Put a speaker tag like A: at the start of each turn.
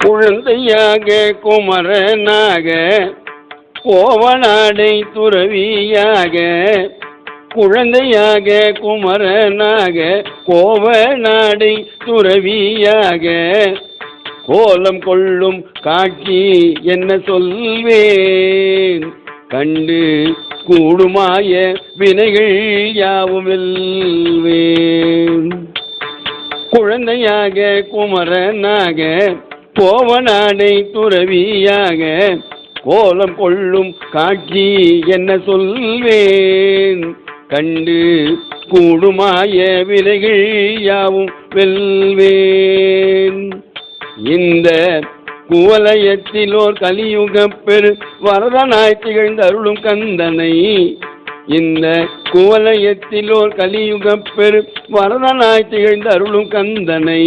A: குழந்தையாக குமரனாக கோவநாடை துறவியாக குழந்தையாக குமரனாக கோவநாடை துறவியாக கோலம் கொள்ளும் காட்சி என்ன சொல்வேன்? கண்டு கூடுமாய வினைகள் யாவும் வெல்வேன் குழந்தையாக குமரனாக கோவநாடை துறவியாக கோலம் கொள்ளும் காட்சி என்ன சொல்வேன்? கண்டு கூடுமாய விலைகள் யாவும் வெல்வேன். இந்த குவலயத்திலோர் கலியுகப் பெரு வரதனாய் திகழ்ந்த அருளும் கந்தனை இந்த குவலயத்திலோர் கலியுகப் பெரு வரதனாய் திகழ்ந்த அருளும் கந்தனை.